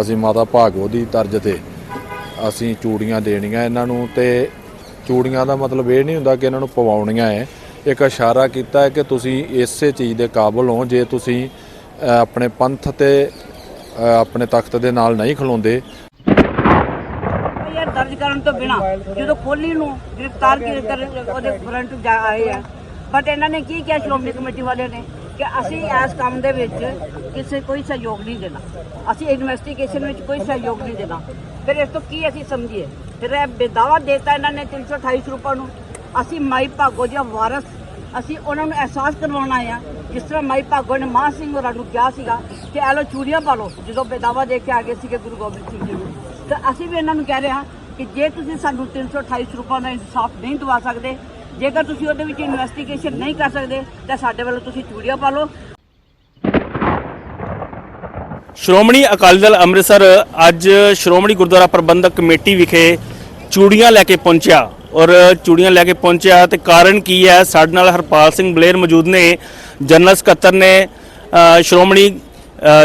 ਅਸੀਂ ਮਾਤਾ ਭਾਗੋ ਦੀ ਤਰਜ਼ ਤੇ ਅਸੀਂ ਚੂੜੀਆਂ ਦੇਣੀਆਂ ਇਹਨਾਂ ਨੂੰ ਤੇ ਚੂੜੀਆਂ ਦਾ ਮਤਲਬ ਇਹ ਨਹੀਂ ਹੁੰਦਾ ਕਿ ਇਹਨਾਂ ਨੂੰ ਪਵਾਉਣੀਆਂ ਹੈ ਇੱਕ ਇਸ਼ਾਰਾ ਕੀਤਾ ਹੈ ਕਿ ਤੁਸੀਂ ਇਸੇ ਚੀਜ਼ ਦੇ ਕਾਬਲ ਹੋ, ਜੇ ਤੁਸੀਂ ਆਪਣੇ ਪੰਥ ਤੇ ਆਪਣੇ ਤਖਤ ਦੇ ਨਾਲ ਨਹੀਂ ਖਲੋਂਦੇ। ਯਾਰ ਦਰਜ ਕਰਨ ਤੋਂ ਬਿਨਾ ਜਦੋਂ ਕੋਹਲੀ ਨੂੰ ਗ੍ਰਿਫਤਾਰ ਕਰ ਉਹਦੇ ਫਰੰਟ ਜਾ ਆਏ ਆ। ਬਟ ਇਹਨਾਂ ਨੇ ਕੀ ਕਿਹਾ, ਸ਼੍ਰੋਮਣੀ ਕਮੇਟੀ ਵਾਲਿਆਂ ਨੇ? ਕਿ ਅਸੀਂ ਇਸ ਕੰਮ ਦੇ ਵਿੱਚ ਕਿਸੇ ਕੋਈ ਸਹਿਯੋਗ ਨਹੀਂ ਦੇਣਾ। ਅਸੀਂ ਇਨਵੈਸਟੀਗੇਸ਼ਨ ਵਿੱਚ ਕੋਈ ਸਹਿਯੋਗ ਨਹੀਂ ਦੇਣਾ। ਫਿਰ ਇਸ ਤੋਂ ਕੀ ਅਸੀਂ ਸਮਝੀਏ? ਫਿਰ ਇਹ ਬੇਦਾਵਾ ਦੇਤਾ ਇਹਨਾਂ ਨੇ 328 ਰੁਪਏ ਨੂੰ। ਅਸੀਂ ਮਾਈ ਭਾਗੋ ਜੀ ਵਾਰਸ, ਅਸੀਂ ਉਹਨਾਂ ਨੂੰ ਅਹਿਸਾਸ ਕਰਵਾਉਣਾ ਆਏ ਆ ਜਿਸ ਤਰ੍ਹਾਂ ਮਾਈ ਭਾਗੋ ਨੇ ਮਾਂ ਸਿੰਘ ਹੋਰਾਂ ਨੂੰ ਕਿਹਾ ਸੀਗਾ ਕਿ ਇਹ ਲੋ ਚੂੜੀਆਂ ਪਾ ਲਓ। ਜਦੋਂ ਬੇਦਾਵਾ ਦੇ ਕੇ ਆ ਗਏ ਸੀਗੇ ਗੁਰੂ ਗੋਬਿੰਦ ਸਿੰਘ ਜੀ ਨੂੰ। ਤਾਂ ਅਸੀਂ ਵੀ ਇਹਨਾਂ ਨੂੰ ਕਹਿ ਰਹੇ ਹਾਂ ਕਿ ਜੇ ਤੁਸੀਂ ਸਾਨੂੰ 328 ਰੁਪਏ ਦਾ ਇਨਸਾਫ ਨਹੀਂ ਦਵਾ ਸਕਦੇ ਜੇਕਰ ਤੁਸੀਂ ਉਹਦੇ ਵਿੱਚ ਇਨਵੈਸਟੀਗੇਸ਼ਨ ਨਹੀਂ ਕਰ ਸਕਦੇ, ਤਾਂ ਸਾਡੇ ਵੱਲੋਂ ਤੁਸੀਂ ਚੂੜੀਆਂ ਪਾ ਲਓ। ਸ਼੍ਰੋਮਣੀ ਅਕਾਲੀ ਦਲ ਅੰਮ੍ਰਿਤਸਰ ਅੱਜ ਸ਼੍ਰੋਮਣੀ ਗੁਰਦੁਆਰਾ ਪ੍ਰਬੰਧਕ ਕਮੇਟੀ ਵਿਖੇ ਚੂੜੀਆਂ ਲੈ ਕੇ ਪਹੁੰਚਿਆ ਔਰ ਚੂੜੀਆਂ ਲੈ ਕੇ ਪਹੁੰਚਿਆ ਤੇ ਕਾਰਨ ਕੀ ਹੈ? ਸਾਡੇ ਨਾਲ ਹਰਪਾਲ ਸਿੰਘ ਬਲੇਰ ਮੌਜੂਦ ਨੇ, ਜਨਰਲ ਸਕੱਤਰ ਨੇ ਸ਼੍ਰੋਮਣੀ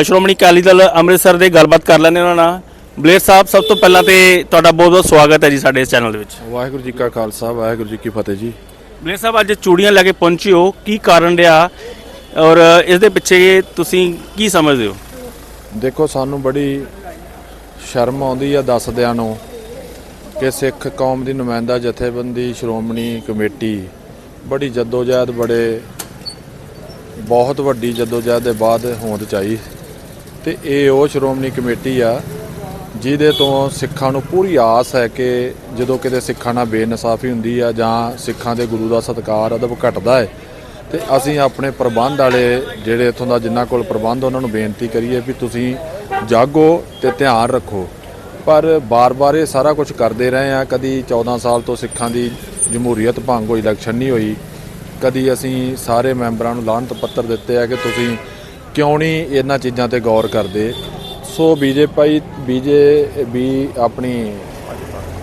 ਸ਼੍ਰੋਮਣੀ ਅਕਾਲੀ ਦਲ ਅੰਮ੍ਰਿਤਸਰ ਦੇ ਗੱਲਬਾਤ ਕਰ ਲੈਣੇ ਉਹਨਾਂ ਨਾਲ। ਬਲੇਰ ਸਾਹਿਬ ਸਭ ਤੋਂ ਪਹਿਲਾਂ ਤੇ ਤੁਹਾਡਾ ਬਹੁਤ ਬਹੁਤ ਸਵਾਗਤ ਹੈ ਜੀ ਸਾਡੇ ਇਸ ਚੈਨਲ ਦੇ ਵਿੱਚ। ਵਾਹਿਗੁਰੂ ਜੀ ਕਾ ਖਾਲਸਾ ਵਾਹਿਗੁਰੂ ਜੀ ਕੀ ਫਤਿਹ ਜੀ। ਬਲੇਰ ਸਾਹਿਬ ਅੱਜ ਚੂੜੀਆਂ ਲੈ ਕੇ ਪਹੁੰਚੇ ਹੋ ਕੀ ਕਾਰਨ ਰਿਹਾ? ਔਰ ਇਸ ਦੇ ਪਿੱਛੇ ਤੁਸੀਂ ਕੀ ਸਮਝਦੇ ਹੋ? ਦੇਖੋ ਸਾਨੂੰ ਬੜੀ ਸ਼ਰਮ ਆਉਂਦੀ ਆ ਦੱਸਦਿਆਂ ਨੂੰ ਕਿ ਸਿੱਖ ਕੌਮ ਦੀ ਨੁਮਾਇੰਦਾ ਜਥੇਬੰਦੀ ਸ਼੍ਰੋਮਣੀ ਕਮੇਟੀ ਬੜੀ ਜਦੋਜਹਿਦ ਬੜੇ ਬਹੁਤ ਵੱਡੀ ਜਦੋਜਹਿਦ ਦੇ ਬਾਅਦ ਹੋਂਦ ਚਾਈ। ਤੇ ਇਹ ਉਹ ਸ਼੍ਰੋਮਣੀ ਕਮੇਟੀ ਆ ਜਿਹਦੇ ਤੋਂ ਸਿੱਖਾਂ ਨੂੰ ਪੂਰੀ ਆਸ ਹੈ ਕਿ ਜਦੋਂ ਕਿਤੇ ਸਿੱਖਾਂ ਨਾਲ ਬੇਇਨਸਾਫੀ ਹੁੰਦੀ ਆ ਜਾਂ ਸਿੱਖਾਂ ਦੇ ਗੁਰੂ ਦਾ ਸਤਿਕਾਰ ਅਦਬ ਘਟਦਾ ਹੈ, ਤੇ ਅਸੀਂ ਆਪਣੇ ਪ੍ਰਬੰਧ ਵਾਲੇ ਜਿਹੜੇ ਇਥੋਂ ਦਾ ਜਿੰਨਾ ਕੋਲ ਪ੍ਰਬੰਧ, ਉਹਨਾਂ ਨੂੰ ਬੇਨਤੀ ਕਰੀਏ ਵੀ ਤੁਸੀਂ ਜਾਗੋ ਤੇ ਧਿਆਨ ਰੱਖੋ। ਪਰ ਬਾਰ-ਬਾਰ ਇਹ ਸਾਰਾ ਕੁਝ ਕਰਦੇ ਰਹੇ ਆ। ਕਦੀ 14 ਸਾਲ ਤੋਂ ਸਿੱਖਾਂ ਦੀ ਜਮਹੂਰੀਅਤ ਭੰਗ ਹੋਈ, ਇਲੈਕਸ਼ਨ ਨਹੀਂ ਹੋਈ। ਕਦੀ ਅਸੀਂ ਸਾਰੇ ਮੈਂਬਰਾਂ ਨੂੰ ਲਾਹਨਤ ਪੱਤਰ ਦਿੱਤੇ ਆ ਕਿ ਤੁਸੀਂ ਕਿਉਂ ਨਹੀਂ ਇਹਨਾਂ ਚੀਜ਼ਾਂ ਤੇ ਗੌਰ ਕਰਦੇ। ਸੋ ਬੀਜੇਪੀ ਬੀਜੇ ਵੀ ਆਪਣੀ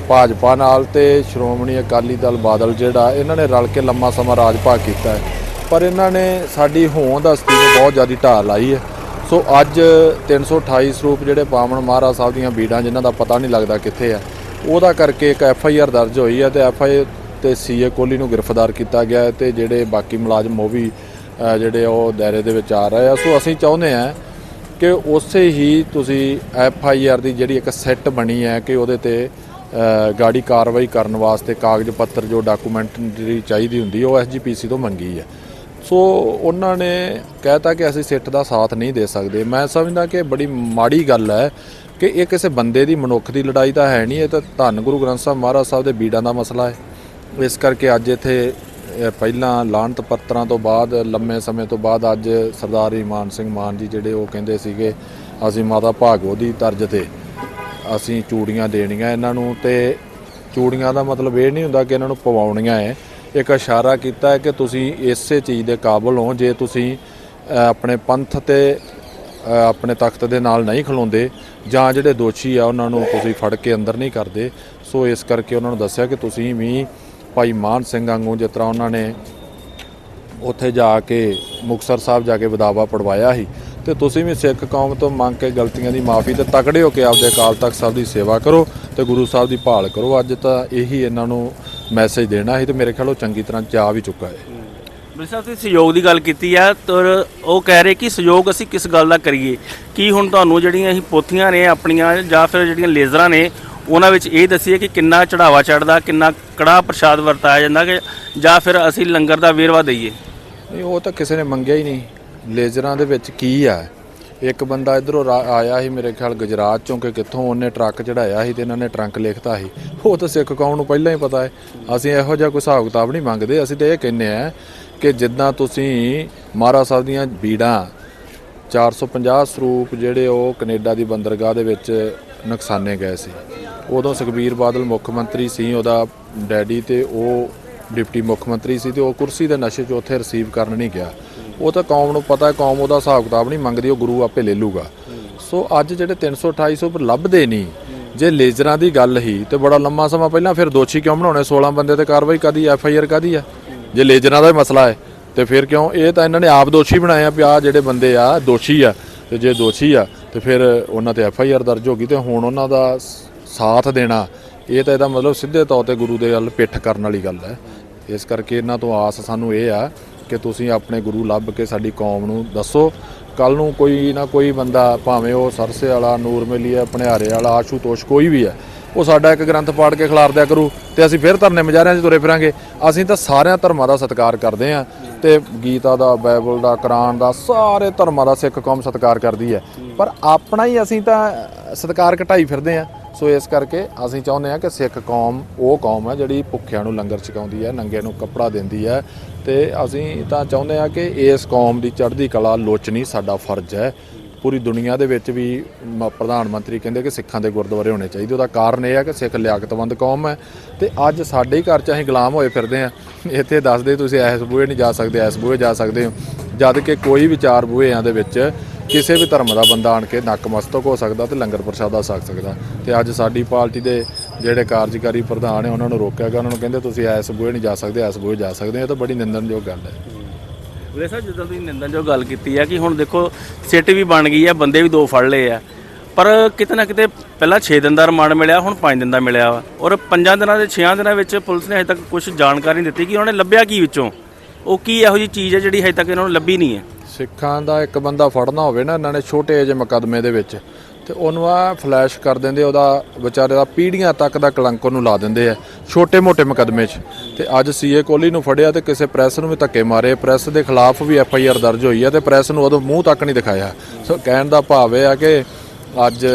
ਭਾਜਪਾ ਨਾਲ ਤੇ ਸ਼੍ਰੋਮਣੀ ਅਕਾਲੀ ਦਲ ਬਾਦਲ ਜਿਹੜਾ ਇਹਨਾਂ ਨੇ ਰਲ ਕੇ ਲੰਮਾ ਸਮਾਂ ਰਾਜ ਭਾਗ ਕੀਤਾ ਹੈ। ਪਰ ਇਹਨਾਂ ਨੇ ਸਾਡੀ ਹੋਂਦ ਹਸਤੀ ਨੂੰ ਬਹੁਤ ਜ਼ਿਆਦਾ ਢਾਹ ਲਾਈ ਹੈ। ਸੋ ਅੱਜ 328 ਸਰੂਪ ਜਿਹੜੇ ਪਾਵਨ ਮਹਾਰਾਜ ਸਾਹਿਬ ਦੀਆਂ ਬੀੜਾਂ ਜਿਨ੍ਹਾਂ ਦਾ ਪਤਾ ਨਹੀਂ ਲੱਗਦਾ ਕਿੱਥੇ ਆ ਉਹਦਾ ਕਰਕੇ ਇੱਕ ਐਫ ਆਈ ਆਰ ਦਰਜ ਹੋਈ ਹੈ ਤੇ ਐਫ ਆਈ ਤੇ ਸੀਏ ਕੋਹਲੀ ਨੂੰ ਗ੍ਰਿਫਤਾਰ ਕੀਤਾ ਗਿਆ ਹੈ ਤੇ ਜਿਹੜੇ ਬਾਕੀ ਮੁਲਾਜ਼ਮ ਉਹ ਵੀ ਅ, ਜਿਹੜੇ ਉਹ ਦਾਇਰੇ ਦੇ ਵਿੱਚ ਆ ਰਹੇ ਆ। ਸੋ ਅਸੀਂ ਚਾਹੁੰਦੇ ਆ ਕਿ ਉਸੇ ਹੀ ਤੁਸੀਂ ਐਫ ਆਈ ਆਰ ਦੀ ਜਿਹੜੀ ਇੱਕ ਸੈੱਟ ਬਣੀ ਹੈ ਕਿ ਉਹਦੇ ਤੇ ਗਾੜੀ ਕਾਰਵਾਈ ਕਰਨ ਵਾਸਤੇ ਕਾਗਜ਼ ਪੱਤਰ ਜੋ ਡਾਕੂਮੈਂਟਰੀ ਚਾਹੀਦੀ ਹੁੰਦੀ ਹੈ, ਉਹ ਐਸਜੀਪੀਸੀ ਤੋਂ ਮੰਗੀ ਹੈ। ਸੋ ਉਹਨਾਂ ਨੇ ਕਹਿਤਾ ਕਿ ਅਸੀਂ ਸਿੱਟ ਦਾ ਸਾਥ ਨਹੀਂ ਦੇ ਸਕਦੇ। ਮੈਂ ਸਮਝਦਾ ਕਿ ਬੜੀ ਮਾੜੀ ਗੱਲ ਹੈ ਕਿ ਇਹ ਕਿਸੇ ਬੰਦੇ ਦੀ ਮਨੁੱਖ ਦੀ ਲੜਾਈ ਤਾਂ ਹੈ ਨਹੀਂ ਇਹ ਤਾਂ ਧੰਨ ਗੁਰੂ ਗ੍ਰੰਥ ਸਾਹਿਬ ਮਹਾਰਾਜ ਸਾਹਿਬ ਦੇ ਬੀੜਾਂ ਦਾ ਮਸਲਾ ਹੈ। ਇਸ ਕਰਕੇ ਅੱਜ ਇੱਥੇ ਪਹਿਲਾਂ ਲਾਹਨਤ ਪੱਤਰਾਂ ਤੋਂ ਬਾਅਦ, ਲੰਮੇ ਸਮੇਂ ਤੋਂ ਬਾਅਦ ਅੱਜ ਸਰਦਾਰ ਇਮਾਨ ਸਿੰਘ ਮਾਨ ਜੀ ਜਿਹੜੇ ਉਹ ਕਹਿੰਦੇ ਸੀਗੇ, ਅਸੀਂ ਮਾਤਾ ਭਾਗੋ ਦੀ ਤਰਜ਼ ਤੇ ਅਸੀਂ ਚੂੜੀਆਂ ਦੇਣੀਆਂ ਇਹਨਾਂ ਨੂੰ ਤੇ ਚੂੜੀਆਂ ਦਾ ਮਤਲਬ ਇਹ ਨਹੀਂ ਹੁੰਦਾ ਕਿ ਇਹਨਾਂ ਨੂੰ ਪਵਾਉਣੀਆਂ ਹੈ ਇੱਕ ਇਸ਼ਾਰਾ ਕੀਤਾ ਹੈ ਕਿ ਤੁਸੀਂ ਇਸੇ ਚੀਜ਼ ਦੇ ਕਾਬਲ ਹੋ, ਜੇ ਤੁਸੀਂ ਆਪਣੇ ਪੰਥ ਤੇ ਆਪਣੇ ਤਖਤ ਦੇ ਨਾਲ ਨਹੀਂ ਖਲੋਂਦੇ ਜਾਂ ਜਿਹੜੇ ਦੋਸ਼ੀ ਆ ਉਹਨਾਂ ਨੂੰ ਤੁਸੀਂ ਫੜ ਕੇ ਅੰਦਰ ਨਹੀਂ ਕਰਦੇ। ਸੋ ਇਸ ਕਰਕੇ ਉਹਨਾਂ ਨੂੰ ਦੱਸਿਆ ਕਿ ਤੁਸੀਂ ਵੀ ਭਾਈ ਮਾਨ ਸਿੰਘ ਵਾਂਗੂ ਜਿਸ ਤਰ੍ਹਾਂ ਉਹਨਾਂ ਨੇ ਉੱਥੇ ਜਾ ਕੇ ਮੁਕਤਸਰ ਸਾਹਿਬ ਜਾ ਕੇ ਵਿਦਾਵਾ ਪੜਵਾਇਆ ਸੀ। ਤੇ ਤੁਸੀਂ ਵੀ ਸਿੱਖ ਕੌਮ ਤੋਂ ਮੰਗ ਕੇ ਗਲਤੀਆਂ ਦੀ ਮਾਫੀ ਤੇ ਤਕੜੇ ਹੋ ਕੇ ਆਪਦੇ ਅਕਾਲ ਤਖਤ ਸਾਹਿਬ ਦੀ ਸੇਵਾ ਕਰੋ ਤੇ ਗੁਰੂ ਸਾਹਿਬ ਦੀ ਭਾਲ ਕਰੋ। ਅੱਜ ਤਾਂ ਇਹੀ ਇਹਨਾਂ ਨੂੰ ਮੈਸੇਜ ਦੇਣਾ ਸੀ ਤੇ ਮੇਰੇ ਖਿਆਲ ਉਹ ਚੰਗੀ ਤਰ੍ਹਾਂ ਜਾ ਵੀ ਚੁੱਕਾ ਹੈ। ਬਲੇਰ ਸਾਹਿਬ, ਤੁਸੀਂ ਸਹਿਯੋਗ ਦੀ ਗੱਲ ਕੀਤੀ ਆ ਪਰ ਉਹ ਕਹਿ ਰਹੇ ਕਿ ਸਹਿਯੋਗ ਅਸੀਂ ਕਿਸ ਗੱਲ ਦਾ ਕਰੀਏ? ਕੀ ਹੁਣ ਤੁਹਾਨੂੰ ਜਿਹੜੀਆਂ ਅਸੀਂ ਪੋਥੀਆਂ ਨੇ ਆਪਣੀਆਂ ਜਾਂ ਫਿਰ ਜਿਹੜੀਆਂ ਲੇਜ਼ਰਾਂ ਨੇ ਉਹਨਾਂ ਵਿੱਚ ਇਹ ਦੱਸੀਏ ਕਿ ਕਿੰਨਾ ਚੜਾਵਾ ਚੜਦਾ ਕਿੰਨਾ ਕੜਾ ਪ੍ਰਸ਼ਾਦ ਵਰਤਾਇਆ ਜਾਂਦਾ ਕਿ ਜਾਂ ਫਿਰ ਅਸੀਂ ਲੰਗਰ ਦਾ ਵੇਰਵਾ ਦਈਏ? ਨਹੀਂ, ਉਹ ਤਾਂ ਕਿਸੇ ਨੇ ਮੰਗਿਆ ਹੀ ਨਹੀਂ। ਲੇਜ਼ਰਾਂ ਦੇ ਵਿੱਚ ਕੀ ਆ? ਇੱਕ ਬੰਦਾ ਇਧਰੋਂ ਆਇਆ ਸੀ ਮੇਰੇ ਖਿਆਲ ਗੁਜਰਾਤ ਚੋਂ ਕਿ ਕਿੱਥੋਂ ਉਹਨੇ ਟਰੱਕ ਚੜਾਇਆ ਸੀ ਤੇ ਇਹਨਾਂ ਨੇ ਟਰੰਕ ਲਿਖਤਾ ਸੀ। ਉਹ ਤਾਂ ਸਿੱਖ ਕੌਮ ਨੂੰ ਪਹਿਲਾਂ ਹੀ ਪਤਾ ਹੈ। ਅਸੀਂ ਇਹੋ ਜਿਹਾ ਕੋਈ ਹਿਸਾਬ ਕਿਤਾਬ ਨਹੀਂ ਮੰਗਦੇ। ਅਸੀਂ ਤਾਂ ਇਹ ਕਹਿੰਦੇ ਆ ਕਿ ਜਿੱਦਾਂ ਤੁਸੀਂ ਮਹਾਰਾਜ ਸਾਹਿਬ ਦੀਆਂ ਬੀੜਾਂ 450 ਸਰੂਪ ਜਿਹੜੇ ਉਹ ਕੈਨੇਡਾ ਦੀ ਬੰਦਰਗਾਹ ਦੇ ਵਿੱਚ ਨੁਕਸਾਨੇ ਗਏ ਸੀ। ਉਦੋਂ ਸੁਖਬੀਰ ਬਾਦਲ ਮੁੱਖ ਮੰਤਰੀ ਸੀ, ਉਹਦਾ ਡੈਡੀ ਤੇ ਉਹ ਡਿਪਟੀ ਮੁੱਖ ਮੰਤਰੀ ਸੀ ਤੇ ਉਹ ਕੁਰਸੀ ਦੇ ਨਸ਼ੇ 'ਚ ਉੱਥੇ ਰਿਸੀਵ ਕਰਨ ਨਹੀਂ ਗਿਆ। ਉਹ ਤਾਂ ਕੌਮ ਨੂੰ ਪਤਾ, ਕੌਮ ਉਹਦਾ ਹਿਸਾਬ ਕਿਤਾਬ ਨਹੀਂ ਮੰਗਦੀ, ਉਹ ਗੁਰੂ ਆਪੇ ਲੈ ਲੂਗਾ। ਸੋ ਅੱਜ ਜਿਹੜੇ 300 250 ਪਰ ਲੱਭਦੇ ਨਹੀਂ, ਜੇ ਲੇਜ਼ਰਾਂ ਦੀ ਗੱਲ ਹੀ, ਤੇ ਬੜਾ ਲੰਮਾ ਸਮਾਂ ਪਹਿਲਾਂ ਫਿਰ ਦੋਸ਼ੀ ਕਿਉਂ ਬਣਾਉਣੇ? 16 ਬੰਦੇ ਤੇ ਕਾਰਵਾਈ ਕਾਦੀ ਐਫ ਆਈ ਆਰ ਕਾਦੀ ਆ? ਜੇ ਲੇਜ਼ਰਾਂ ਦਾ ਹੀ ਮਸਲਾ ਹੈ, ਤੇ ਫਿਰ ਕਿਉਂ? ਇਹ ਤਾਂ ਇਹਨਾਂ ਨੇ ਆਪ ਦੋਸ਼ੀ ਬਣਾਏ ਆ ਵੀ ਆਹ ਜਿਹੜੇ ਬੰਦੇ ਆ, ਦੋਸ਼ੀ ਆ, ਤੇ ਜੇ ਦੋਸ਼ੀ ਆ, ਤੇ ਫਿਰ ਉਹਨਾਂ ਤੇ ਐਫ ਆਈ ਆਰ ਦਰਜ ਹੋ ਗਈ ਤੇ ਹੁਣ ਉਹਨਾਂ ਦਾ ਸਾਥ ਦੇਣਾ, ਇਹ ਤਾਂ ਇਹਦਾ ਮਤਲਬ ਸਿੱਧੇ ਤੌਰ ਤੇ ਗੁਰੂ ਦੇ ਵੱਲ ਪਿੱਠ ਕਰਨ ਵਾਲੀ ਗੱਲ ਹੈ। ਇਸ ਕਰਕੇ ਇਹਨਾਂ ਤੋਂ ਆਸ ਸਾਨੂੰ ਇਹ ਆ ਕਿ ਤੁਸੀਂ ਆਪਣੇ ਗੁਰੂ ਲੱਭ ਕੇ ਸਾਡੀ ਕੌਮ ਨੂੰ ਦੱਸੋ। ਕੱਲ ਨੂੰ ਕੋਈ ਨਾ ਕੋਈ ਬੰਦਾ ਭਾਵੇਂ ਉਹ ਸਰਸੇ ਵਾਲਾ ਨੂਰ ਮੇਲੀ ਹੈ ਭਣਿਆਰੇ ਵਾਲਾ, ਆਸ਼ੂਤੋਸ਼ ਕੋਈ ਵੀ ਹੈ, ਉਹ ਸਾਡਾ ਇੱਕ ਗ੍ਰੰਥ ਪਾੜ ਕੇ ਖਿਲਾਰ ਦਿਆ ਕਰੂ ਤੇ ਅਸੀਂ ਫਿਰ ਧਰਨੇ ਮਜਾਰਿਆਂ 'ਚ ਤੁਰੇ ਫਿਰਾਂਗੇ। ਅਸੀਂ ਤਾਂ ਸਾਰਿਆਂ ਧਰਮਾਂ ਦਾ ਸਤਿਕਾਰ ਕਰਦੇ ਹਾਂ ਤੇ ਗੀਤਾ ਦਾ, ਬਾਈਬਲ ਦਾ, ਕੁਰਾਨ ਦਾ, ਸਾਰੇ ਧਰਮਾਂ ਦਾ ਸਿੱਖ ਕੌਮ ਸਤਿਕਾਰ ਕਰਦੀ ਹੈ। ਪਰ ਆਪਣਾ ਹੀ ਅਸੀਂ ਤਾਂ ਸਤਿਕਾਰ ਘਟਾਈ ਫਿਰਦੇ ਹਾਂ। ਸੋ ਇਸ ਕਰਕੇ ਅਸੀਂ ਚਾਹੁੰਦੇ ਹਾਂ ਕਿ ਸਿੱਖ ਕੌਮ, ਉਹ ਕੌਮ ਹੈ ਜਿਹੜੀ ਭੁੱਖਿਆਂ ਨੂੰ ਲੰਗਰ ਛਕਾਉਂਦੀ ਹੈ, ਨੰਗੇ ਨੂੰ ਕੱਪੜਾ ਦਿੰਦੀ ਹੈ ਤੇ ਅਸੀਂ ਤਾਂ ਚਾਹੁੰਦੇ ਹਾਂ ਕਿ ਇਸ ਕੌਮ ਦੀ ਚੜ੍ਹਦੀ ਕਲਾ ਲੋਚਣੀ ਸਾਡਾ ਫਰਜ਼ ਹੈ। ਪੂਰੀ ਦੁਨੀਆ ਦੇ ਵਿੱਚ ਵੀ ਮ- ਪ੍ਰਧਾਨ ਮੰਤਰੀ ਕਹਿੰਦੇ ਕਿ ਸਿੱਖਾਂ ਦੇ ਗੁਰਦੁਆਰੇ ਹੋਣੇ ਚਾਹੀਦੇ। ਉਹਦਾ ਕਾਰਨ ਇਹ ਹੈ ਕਿ ਸਿੱਖ ਲਿਆਕਤਵੰਦ ਕੌਮ ਹੈ ਤੇ ਅੱਜ ਸਾਡੇ ਹੀ ਘਰ 'ਚ ਅਸੀਂ ਗੁਲਾਮ ਹੋਏ ਫਿਰਦੇ ਆ ਇੱਥੇ ਦੱਸਦੇ ਤੁਸੀਂ ਐਸ ਬੂਹੇ ਨਹੀਂ ਜਾ ਸਕਦੇ, ਐਸ ਬੂਹੇ ਜਾ ਸਕਦੇ ਹੋ। ਜਦ ਕਿ ਕੋਈ ਵੀ ਚਾਰ ਬੂਹੇਆਂ ਦੇ ਵਿੱਚ ਕਿਸੇ ਵੀ ਧਰਮ ਦਾ ਬੰਦਾ ਆਣ ਕੇ ਨਕਮਸਤਕ ਹੋ ਸਕਦਾ ਤੇ ਲੰਗਰ ਪ੍ਰਸ਼ਾਦਾ ਛਕ ਸਕਦਾ। ਤੇ ਅੱਜ ਸਾਡੀ ਪਾਰਟੀ ਦੇ ਜਿਹੜੇ ਕਾਰਜਕਾਰੀ ਪ੍ਰਧਾਨ ਨੇ, ਉਹਨਾਂ ਨੂੰ ਰੋਕਿਆ ਗਿਆ, ਉਹਨਾਂ ਨੂੰ ਕਹਿੰਦੇ ਤੁਸੀਂ ਇਸ ਬੂਹੇ ਨਹੀਂ ਜਾ ਸਕਦੇ, ਇਸ ਬੂਹੇ ਜਾ ਸਕਦੇ ਇਹ ਤਾਂ ਬੜੀ ਨਿੰਦਣਯੋਗ ਗੱਲ ਹੈ। ਵੇਲੇ ਸਾਹਿਬ, ਜਦੋਂ ਤੁਸੀਂ ਨਿੰਦਨ ਜੋ ਗੱਲ ਕੀਤੀ ਹੈ ਕਿ ਹੁਣ ਦੇਖੋ, ਸਿੱਟ ਵੀ ਬਣ ਗਈ ਹੈ ਬੰਦੇ ਵੀ ਦੋ ਫੜ ਲਏ ਆ। ਪਰ ਕਿਤੇ ਨਾ ਕਿਤੇ ਪਹਿਲਾਂ 6 ਦਿਨ ਦਾ ਰਿਮਾਂਡ ਮਿਲਿਆ, ਹੁਣ 5 ਦਿਨ ਦਾ ਮਿਲਿਆ ਵਾ। ਔਰ 5 ਦਿਨਾਂ ਦੇ 6 ਦਿਨਾਂ ਵਿੱਚ ਪੁਲਿਸ ਨੇ ਹਜੇ ਤੱਕ ਕੁਝ ਜਾਣਕਾਰੀ ਨਹੀਂ ਦਿੱਤੀ ਕਿ ਉਹਨਾਂ ਨੇ ਲੱਭਿਆ ਕੀ ਵਿੱਚੋਂ। ਉਹ ਕੀ ਇਹੋ ਜੀ ਚੀਜ਼ ਹੈ ਜਿਹੜੀ ਹਜੇ ਤੱਕ ਇਹਨਾਂ ਨੂੰ ਲੱਭੀ ਨਹੀਂ ਹੈ? ਸਿੱਖਾਂ ਦਾ ਇੱਕ ਬੰਦਾ ਫੜਨਾ ਹੋਵੇ ਨਾ, ਇਹਨਾਂ ਨੇ ਛੋਟੇ ਜਿਹੇ ਮੁਕੱਦਮੇ ਦੇ ਵਿੱਚ, ਤੇ ਉਹਨੂੰ ਆ ਫਲੈਸ਼ ਕਰ ਦਿੰਦੇ ਉਹਦਾ ਵਿਚਾਰੇ ਦਾ ਪੀੜੀਆਂ ਤੱਕ ਦਾ ਕਲੰਕ ਉਹਨੂੰ ਲਾ ਦਿੰਦੇ ਆ ਛੋਟੇ-ਮੋਟੇ ਮੁਕੱਦਮੇ 'ਚ। ਤੇ ਅੱਜ ਸੀਏ ਕੋਹਲੀ ਨੂੰ ਫੜਿਆ ਤੇ ਕਿਸੇ ਪ੍ਰੈਸ ਨੂੰ ਵੀ ਧੱਕੇ ਮਾਰੇ, ਪ੍ਰੈਸ ਦੇ ਖਿਲਾਫ ਵੀ ਐਫ ਆਈ ਆਰ ਦਰਜ ਹੋਈ ਹੈ ਤੇ ਪ੍ਰੈਸ ਨੂੰ ਉਦੋਂ ਮੂੰਹ ਤੱਕ ਨਹੀਂ ਦਿਖਾਇਆ। ਸੋ ਕਹਿਣ ਦਾ ਭਾਵ ਇਹ ਆ ਕਿ ਅੱਜ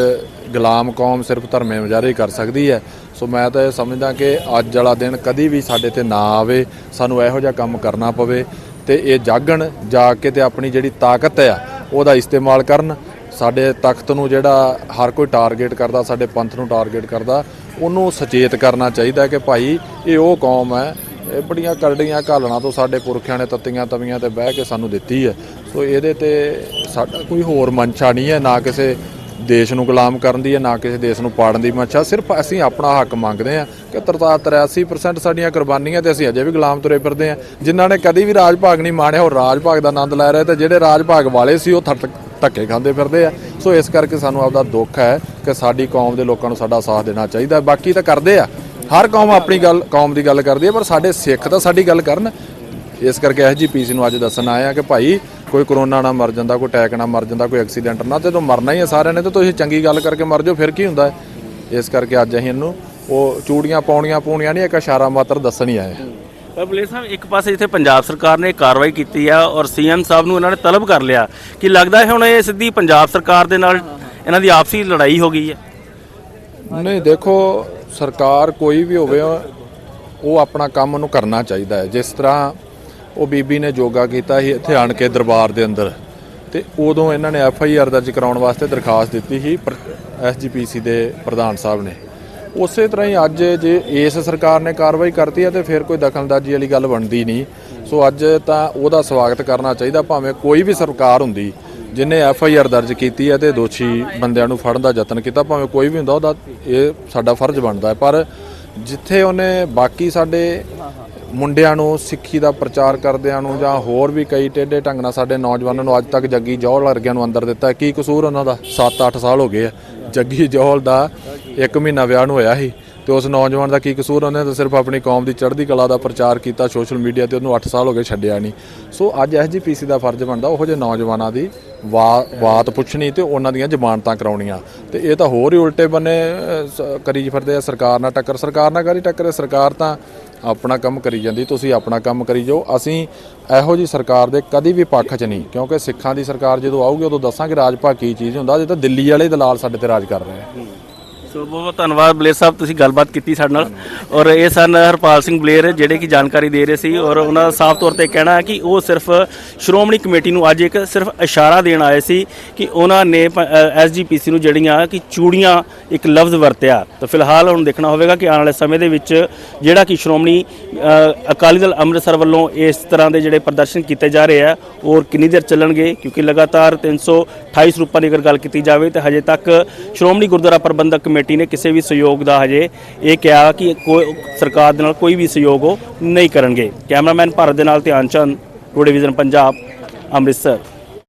ਗੁਲਾਮ ਕੌਮ ਸਿਰਫ ਧਰਮੇ ਮੁਜ਼ਾਹਰੇ ਕਰ ਸਕਦੀ ਹੈ। ਸੋ ਮੈਂ ਤਾਂ ਇਹ ਸਮਝਦਾ ਕਿ ਅੱਜ ਵਾਲਾ ਦਿਨ ਕਦੀ ਵੀ ਸਾਡੇ ਤੇ ਨਾ ਆਵੇ, ਸਾਨੂੰ ਇਹੋ ਜਿਹਾ ਕੰਮ ਕਰਨਾ ਪਵੇ। ਤੇ ਇਹ ਜਾਗਣ ਜਾ ਕੇ ਤੇ ਆਪਣੀ ਜਿਹੜੀ ਤਾਕਤ ਆ, ਉਹਦਾ ਇਸਤੇਮਾਲ ਕਰਨ। ਸਾਡੇ ਤਖਤ ਨੂੰ ਜਿਹੜਾ ਹਰ ਕੋਈ ਟਾਰਗੇਟ ਕਰਦਾ, ਸਾਡੇ ਪੰਥ ਨੂੰ ਟਾਰਗੇਟ ਕਰਦਾ, ਉਹਨੂੰ ਸੁਚੇਤ ਕਰਨਾ ਚਾਹੀਦਾ ਕਿ ਭਾਈ ਇਹ ਉਹ ਕੌਮ ਹੈ, ਇਹ ਬੜੀਆਂ ਕਰੜੀਆਂ ਘਾਲਣਾ ਤੋਂ ਸਾਡੇ ਪੁਰਖਿਆਂ ਨੇ ਤੱਤੀਆਂ ਤਵੀਆਂ ਤੇ ਬਹਿ ਕੇ ਸਾਨੂੰ ਦਿੱਤੀ ਹੈ। ਸੋ ਇਹਦੇ ਤੇ ਸਾਡਾ ਕੋਈ ਹੋਰ ਮਨਸ਼ਾ ਨਹੀਂ ਹੈ, ਨਾ ਕਿਸੇ ਦੇਸ਼ ਨੂੰ ਗੁਲਾਮ ਕਰਨ ਦੀ ਹੈ, ਨਾ ਕਿਸੇ ਦੇਸ਼ ਨੂੰ ਪਾੜਨ ਦੀ। ਮਨਸ਼ਾ ਸਿਰਫ ਅਸੀਂ ਆਪਣਾ ਹੱਕ ਮੰਗਦੇ ਹਾਂ ਕਿ 83% ਸਾਡੀਆਂ ਕੁਰਬਾਨੀਆਂ ਤੇ ਅਸੀਂ ਅਜੇ ਵੀ ਗੁਲਾਮ ਤੁਰੇ ਫਿਰਦੇ ਹਾਂ। ਜਿਨ੍ਹਾਂ ਨੇ ਕਦੀ ਵੀ ਰਾਜ ਭਾਗ ਨਹੀਂ ਮਾਣਿਆ, ਉਹ ਰਾਜ ਭਾਗ ਦਾ ਆਨੰਦ ਲੈ ਰਹੇ ਤੇ ਜਿਹੜੇ ਰਾਜ ਭਾਗ ਵਾਲੇ ਸੀ, ਉਹ ਥੱਟ- ਧੱਕੇ ਖਾਂਦੇ ਫਿਰਦੇ ਆ। ਸੋ ਇਸ ਕਰਕੇ ਸਾਨੂੰ ਆਪਦਾ ਦੁੱਖ ਹੈ ਕਿ ਸਾਡੀ ਕੌਮ ਦੇ ਲੋਕਾਂ ਨੂੰ ਸਾਡਾ ਸਾਥ ਦੇਣਾ ਚਾਹੀਦਾ। ਬਾਕੀ ਤਾਂ ਕਰਦੇ ਆ। ਹਰ ਕੌਮ ਆਪਣੀ ਗੱਲ ਕੌਮ ਦੀ ਗੱਲ ਕਰਦੀ ਹੈ, ਪਰ ਸਾਡੇ ਸਿੱਖ ਤਾਂ ਸਾਡੀ ਗੱਲ ਕਰਨ। ਇਸ ਕਰਕੇ ਐਸਜੀਪੀਸੀ ਨੂੰ ਅੱਜ ਦੱਸਣ ਆਏ ਆ ਕਿ ਭਾਈ ਕੋਈ ਕਰੋਨਾ ਨਾ ਮਰ ਜਾਂਦਾ ਕੋਈ ਅਟੈਕ ਨਾ ਮਰ ਜਾਂਦਾ ਕੋਈ ਐਕਸੀਡੈਂਟ ਨਾ ਤੇ ਤੋਂ ਮਰਨਾ ਹੀ ਹੈ ਸਾਰਿਆਂ ਨੇ ਤੇ ਤੁਸੀਂ ਚੰਗੀ ਗੱਲ ਕਰਕੇ ਮਰ ਜਾਓ ਫਿਰ ਕੀ ਹੁੰਦਾ ਇਸ ਕਰਕੇ ਅੱਜ ਅਸੀਂ ਇਹਨੂੰ ਉਹ ਚੂੜੀਆਂ ਪਾਉਣੀਆਂ ਪੂਣੀਆਂ ਨਹੀਂ ਇੱਕ ਇਸ਼ਾਰਾ ਮਾਤਰ ਦੱਸਣ ਹੀ ਆਏ ਹਾਂ। ਪਰ ਬਲੇ ਸਾਹਿਬ ਇੱਕ ਪਾਸੇ ਜਿੱਥੇ ਪੰਜਾਬ ਸਰਕਾਰ ਨੇ ਕਾਰਵਾਈ ਕੀਤੀ ਆ ਔਰ ਸੀਐਮ ਸਾਹਿਬ ਨੂੰ ਇਹਨਾਂ ਨੇ ਤਲਬ ਕਰ ਲਿਆ ਕਿ ਲੱਗਦਾ ਹੈ ਹੁਣ ਇਹ ਸਿੱਧੀ ਪੰਜਾਬ ਸਰਕਾਰ ਦੇ ਨਾਲ ਇਹਨਾਂ ਦੀ ਆਪਸੀ ਲੜਾਈ ਹੋ ਗਈ ਹੈ। ਨਹੀਂ ਦੇਖੋ ਸਰਕਾਰ ਕੋਈ ਵੀ ਹੋਵੇ ਉਹ ਆਪਣਾ ਕੰਮ ਉਹਨੂੰ ਕਰਨਾ ਚਾਹੀਦਾ ਹੈ। ਜਿਸ ਤਰ੍ਹਾਂ ਉਹ ਬੀਬੀ ਨੇ ਯੋਗਾ ਕੀਤਾ ਸੀ, ਇੱਥੇ ਆਣ ਕੇ ਦਰਬਾਰ ਦੇ ਅੰਦਰ। ਤੇ ਉਦੋਂ ਇਹਨਾਂ ਨੇ ਐਫ ਆਈ ਆਰ ਦਰਜ ਕਰਾਉਣ ਵਾਸਤੇ ਦਰਖਾਸਤ ਦਿੱਤੀ ਸੀ ਐਸਜੀਪੀਸੀ ਦੇ ਪ੍ਰਧਾਨ ਸਾਹਿਬ ਨੇ। ਉਸੇ ਤਰ੍ਹਾਂ ਹੀ ਅੱਜ ਜੇ ਇਸ ਸਰਕਾਰ ਨੇ ਕਾਰਵਾਈ ਕਰਤੀ ਹੈ ਤੇ ਫਿਰ ਕੋਈ ਦਖਲਅੰਦਾਜ਼ੀ ਵਾਲੀ ਗੱਲ ਬਣਦੀ ਨਹੀਂ। ਸੋ ਅੱਜ ਤਾਂ ਉਹਦਾ ਸਵਾਗਤ ਕਰਨਾ ਚਾਹੀਦਾ, ਭਾਵੇਂ ਕੋਈ ਵੀ ਸਰਕਾਰ ਹੁੰਦੀ, ਜਿਨੇ ਐਫ ਆਈ ਆਰ ਦਰਜ ਕੀਤੀ ਹੈ ਤੇ ਦੋਸ਼ੀ ਬੰਦਿਆਂ ਨੂੰ ਫੜਨ ਦਾ ਯਤਨ ਕੀਤਾ, ਭਾਵੇਂ ਕੋਈ ਵੀ ਹੁੰਦਾ, ਉਹਦਾ ਇਹ ਸਾਡਾ ਫਰਜ਼ ਬਣਦਾ ਹੈ। ਪਰ ਜਿੱਥੇ ਉਹਨੇ ਬਾਕੀ ਸਾਡੇ ਮੁੰਡਿਆਂ ਨੂੰ, ਸਿੱਖੀ ਦਾ ਪ੍ਰਚਾਰ ਕਰਦਿਆਂ ਨੂੰ ਜਾਂ ਹੋਰ ਵੀ ਕਈ ਟੇਢੇ ਢੰਗ ਨਾਲ ਸਾਡੇ ਨੌਜਵਾਨਾਂ ਨੂੰ ਅੱਜ ਤੱਕ ਜੱਗੀ ਜੌਹਲ ਵਰਗਿਆਂ ਨੂੰ ਅੰਦਰ ਦਿੱਤਾ ਕੀ ਕਸੂਰ ਉਹਨਾਂ ਦਾ? 7-8 ਸਾਲ ਹੋ ਗਏ ਆ। ਜੱਗੀ ਜੌਹਲ ਦਾ 1 ਮਹੀਨਾ ਵਿਆਹ ਨੂੰ ਹੋਇਆ ਸੀ ਤੇ ਉਸ ਨੌਜਵਾਨ ਦਾ ਕੀ ਕਸੂਰ? ਉਹਨੇ ਤਾਂ ਸਿਰਫ ਆਪਣੀ ਕੌਮ ਦੀ ਚੜ੍ਹਦੀ ਕਲਾ ਦਾ ਪ੍ਰਚਾਰ ਕੀਤਾ ਸੋਸ਼ਲ ਮੀਡੀਆ ਤੇ, ਉਹਨੂੰ 8 ਸਾਲ ਹੋ ਗਏ ਛੱਡਿਆ ਨਹੀਂ। ਸੋ ਅੱਜ ਐਸਜੀਪੀਸੀ ਦਾ ਫਰਜ਼ ਬਣਦਾ, ਉਹੋ ਜਿਹੇ ਨੌਜਵਾਨਾਂ ਦੀ ਵਾ- ਬਾਤ ਪੁੱਛਣੀ ਤੇ ਉਹਨਾਂ ਦੀਆਂ ਜ਼ਮਾਨਤਾਂ ਕਰਾਉਣੀਆਂ। ਤੇ ਇਹ ਤਾਂ ਹੋਰ ਹੀ ਉਲਟੇ ਬੰਨੇ ਕਰੀ ਫਿਰਦੇ ਆ ਸਰਕਾਰ ਨਾਲ ਟੱਕਰ। ਸਰਕਾਰ ਨਾਲ ਕਰੀ ਟੱਕਰ ਹੈ? ਸਰਕਾਰ ਤਾਂ ਆਪਣਾ ਕੰਮ ਕਰੀ ਜਾਂਦੀ, ਤੁਸੀਂ ਆਪਣਾ ਕੰਮ ਕਰੀ ਜਾਓ। ਅਸੀਂ ਇਹੋ ਜੀ ਸਰਕਾਰ ਦੇ ਕਦੀ ਵੀ ਪੱਖ 'ਚ ਨਹੀਂ, ਕਿਉਂਕਿ ਸਿੱਖਾਂ ਦੀ ਸਰਕਾਰ ਜਦੋਂ ਆਊਗੀ ਉਦੋਂ ਦੱਸਾਂਗੇ ਰਾਜ ਕੀ ਚੀਜ਼ ਹੁੰਦਾ। ਜੇ ਤਾਂ ਦਿੱਲੀ ਵਾਲੇ ਦਲਾਲ ਸਾਡੇ ਤੇ ਰਾਜ ਕਰ ਰਹੇ ਆ। ਸੋ ਬਹੁਤ ਬਹੁਤ ਧੰਨਵਾਦ ਬਲੇਰ ਸਾਹਿਬ, ਤੁਸੀਂ ਗੱਲਬਾਤ ਕੀਤੀ ਸਾਡੇ ਨਾਲ। ਔਰ ਇਹ ਸਨ ਹਰਪਾਲ ਸਿੰਘ ਬਲੇਰ, ਜਿਹੜੇ ਕਿ ਜਾਣਕਾਰੀ ਦੇ ਰਹੇ ਸੀ। ਔਰ ਉਹਨਾਂ ਦਾ ਸਾਫ਼ ਤੌਰ ਤੇ ਕਹਿਣਾ ਹੈ ਕਿ ਉਹ ਸਿਰਫ ਸ਼੍ਰੋਮਣੀ ਕਮੇਟੀ ਨੂੰ ਅੱਜ ਇੱਕ ਸਿਰਫ ਇਸ਼ਾਰਾ ਦੇਣ ਆਏ ਸੀ ਕਿ ਉਹਨਾਂ ਨੇ ਐਸਜੀਪੀਸੀ ਨੂੰ ਜਿਹੜੀਆਂ ਕਿ ਚੂੜੀਆਂ ਇੱਕ ਲਫ਼ਜ਼ ਵਰਤਿਆ। ਤਾਂ ਫਿਲਹਾਲ ਹੁਣ ਦੇਖਣਾ ਹੋਵੇਗਾ ਕਿ ਆਉਣ ਵਾਲੇ ਸਮੇਂ ਦੇ ਵਿੱਚ ਜਿਹੜਾ ਕਿ ਸ਼੍ਰੋਮਣੀ ਅਕਾਲੀ ਦਲ ਅੰਮ੍ਰਿਤਸਰ ਵੱਲੋਂ ਇਸ ਤਰ੍ਹਾਂ ਦੇ ਜਿਹੜੇ ਪ੍ਰਦਰਸ਼ਨ ਕੀਤੇ ਜਾ ਰਹੇ ਆ ਔਰ ਕਿੰਨੀ ਦੇਰ ਚੱਲਣਗੇ? ਕਿਉਂਕਿ ਲਗਾਤਾਰ 328 ਸਰੂਪਾਂ ਦੀ ਅਗਰ ਗੱਲ ਕੀਤੀ ਜਾਵੇ, ਤਾਂ ਹਜੇ ਤੱਕ ਸ਼੍ਰੋਮਣੀ ਗੁਰਦੁਆਰਾ ਪ੍ਰਬੰਧਕ ਕਮੇਟੀ ਨੇ ਕਿਸੇ ਵੀ ਸਹਿਯੋਗ ਦਾ ਹਜੇ ਇਹ ਕਿਹਾ ਕਿ ਕੋਈ ਸਰਕਾਰ ਦੇ ਨਾਲ ਕੋਈ ਵੀ ਸਹਿਯੋਗ ਉਹ ਨਹੀਂ ਕਰਨਗੇ। ਕੈਮਰਾਮੈਨ ਭਾਰਤ ਦੇ ਨਾਲ ਧਿਆਨ ਚੰਦ ਟੂਡੇ ਵਿਜ਼ਨ ਪੰਜਾਬ, ਅੰਮ੍ਰਿਤਸਰ।